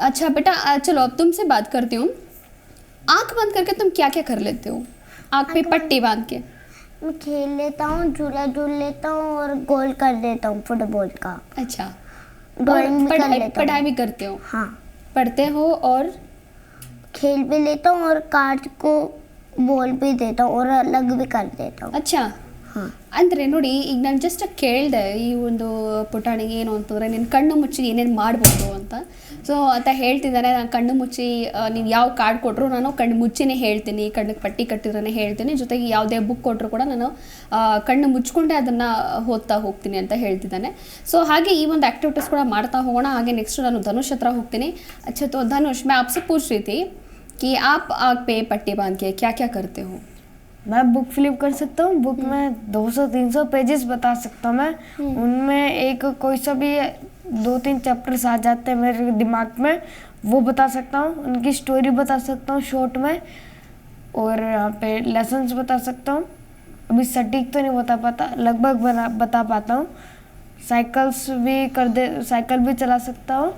अच्छा बेटा आ, चलो अब तुमसे बात करती हूँ आंख बंद करके तुम क्या क्या कर लेते हो आंख पे पट्टी बांध के मैं खेल लेता हूँ झूला झूल लेता हूँ और गोल कर देता हूँ फुटबॉल का अच्छा ड्राइंग और भी कर पढ़ाई लेता पढ़ाई हूँ भी करते हो हाँ पढ़ते हो और खेल भी लेता हूँ और कार्ड को बॉल भी देता हूँ और अलग भी कर देता हूँ अच्छा हाँ ಅಂದರೆ ನೋಡಿ ಈಗ ನಾನು ಜಸ್ಟ್ ಕೇಳಿದೆ ಈ ಒಂದು ಪುಟಾಣಿಗೆ ಏನು ಅಂತಂದರೆ ನೀನು ಕಣ್ಣು ಮುಚ್ಚಿ ಏನೇನು ಮಾಡ್ಬೋದು ಅಂತ ಸೊ ಅಂತ ಹೇಳ್ತಿದ್ದಾನೆ ನಾನು ಕಣ್ಣು ಮುಚ್ಚಿ ನೀನು ಯಾವ ಕಾರ್ಡ್ ಕೊಟ್ಟರು ನಾನು ಕಣ್ಣು ಮುಚ್ಚಿನೇ ಹೇಳ್ತೀನಿ ಕಣ್ಣಿಗೆ ಪಟ್ಟಿ ಕಟ್ಟಿದ್ರೇ ಹೇಳ್ತೀನಿ ಜೊತೆಗೆ ಯಾವುದೇ ಬುಕ್ ಕೊಟ್ಟರು ಕೂಡ ನಾನು ಆ, ಕಣ್ಣು ಮುಚ್ಕೊಂಡೆ ಅದನ್ನು ಓದ್ತಾ ಹೋಗ್ತೀನಿ ಅಂತ ಹೇಳ್ತಿದ್ದಾನೆ ಸೊ ಹಾಗೆ ಈ ಒಂದು ಆ್ಯಕ್ಟಿವಿಟೀಸ್ ಕೂಡ ಮಾಡ್ತಾ ಹೋಗೋಣ ಹಾಗೆ ನೆಕ್ಸ್ಟ್ ನಾನು ಧನುಷ್ ಹತ್ರ ಹೋಗ್ತೀನಿ अच्छा तो धनुष मैं आपसे पूछ रही थी कि आप आग पे पट्टी बांध के क्या क्या करते हो मैं बुक फ्लिप कर सकता हूँ बुक में 200-300 पेजेस बता सकता हूँ मैं उनमें एक कोई सा भी दो तीन चैप्टर्स आ जाते हैं मेरे दिमाग में वो बता सकता हूँ उनकी स्टोरी बता सकता हूँ शॉर्ट में और यहाँ पे लेसन्स बता सकता हूँ अभी सटीक तो नहीं बता पाता लगभग बना बता पाता हूँ साइकिल्स भी कर दे साइकिल भी चला सकता हूँ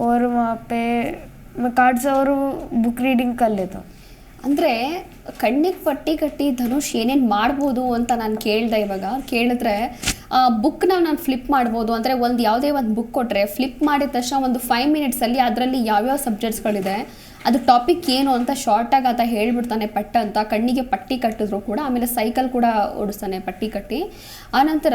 और वहाँ पे मैं कार्ड्स और बुक रीडिंग कर लेता हूँ ಅಂದರೆ ಕಣ್ಣಿಗೆ ಪಟ್ಟಿ ಕಟ್ಟಿ ಧನುಷ್ ಏನೇನು ಮಾಡ್ಬೋದು ಅಂತ ನಾನು ಕೇಳಿದೆ ಇವಾಗ ಕೇಳಿದ್ರೆ ಬುಕ್ನ ನಾನು ಫ್ಲಿಪ್ ಮಾಡ್ಬೋದು. ಅಂದರೆ ಒಂದು ಯಾವುದೇ ಒಂದು ಬುಕ್ ಕೊಟ್ಟರೆ ಫ್ಲಿಪ್ ಮಾಡಿದ ತಕ್ಷಣ ಒಂದು ಫೈವ್ ಮಿನಿಟ್ಸಲ್ಲಿ ಅದರಲ್ಲಿ ಯಾವ್ಯಾವ ಸಬ್ಜೆಕ್ಟ್ಸ್ಗಳಿದೆ ಅದು ಟಾಪಿಕ್ ಏನು ಅಂತ ಶಾರ್ಟಾಗಿ ಆತ ಹೇಳಿಬಿಡ್ತಾನೆ ಪಟ್ಟ ಅಂತ, ಕಣ್ಣಿಗೆ ಪಟ್ಟಿ ಕಟ್ಟಿದ್ರು ಕೂಡ, ಆಮೇಲೆ ಸೈಕಲ್ ಕೂಡ ಓಡಿಸ್ತಾನೆ ಪಟ್ಟಿ ಕಟ್ಟಿ. ಆನಂತರ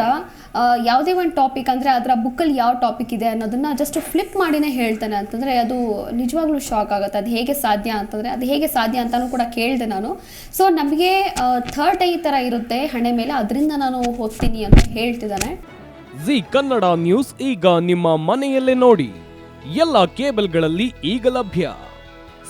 ಯಾವುದೇ ಒಂದು ಟಾಪಿಕ್ ಅಂದರೆ ಅದರ ಬುಕ್ಕಲ್ಲಿ ಯಾವ ಟಾಪಿಕ್ ಇದೆ ಅನ್ನೋದನ್ನು ಜಸ್ಟ್ ಫ್ಲಿಪ್ ಮಾಡಿನೇ ಹೇಳ್ತಾನೆ ಅಂತಂದರೆ ಅದು ನಿಜವಾಗ್ಲೂ ಶಾಕ್ ಆಗುತ್ತೆ. ಅದು ಹೇಗೆ ಸಾಧ್ಯ ಅಂತಂದರೆ, ಅದು ಹೇಗೆ ಸಾಧ್ಯ ಅಂತಲೂ ಕೂಡ ಕೇಳಿದೆ ನಾನು. ಸೊ ನಮಗೆ ಥರ್ಡ್ ಐ ಥರ ಇರುತ್ತೆ ಹಣೆ ಮೇಲೆ, ಅದರಿಂದ ನಾನು ಓದ್ತೀನಿ ಅಂತ ಹೇಳ್ತಿದ್ದಾನೆ. ಜಿ ಕನ್ನಡ ನ್ಯೂಸ್ ಈಗ ನಿಮ್ಮ ಮನೆಯಲ್ಲೇ ನೋಡಿ. ಎಲ್ಲ ಕೇಬಲ್ಗಳಲ್ಲಿ ಈಗ ಲಭ್ಯ.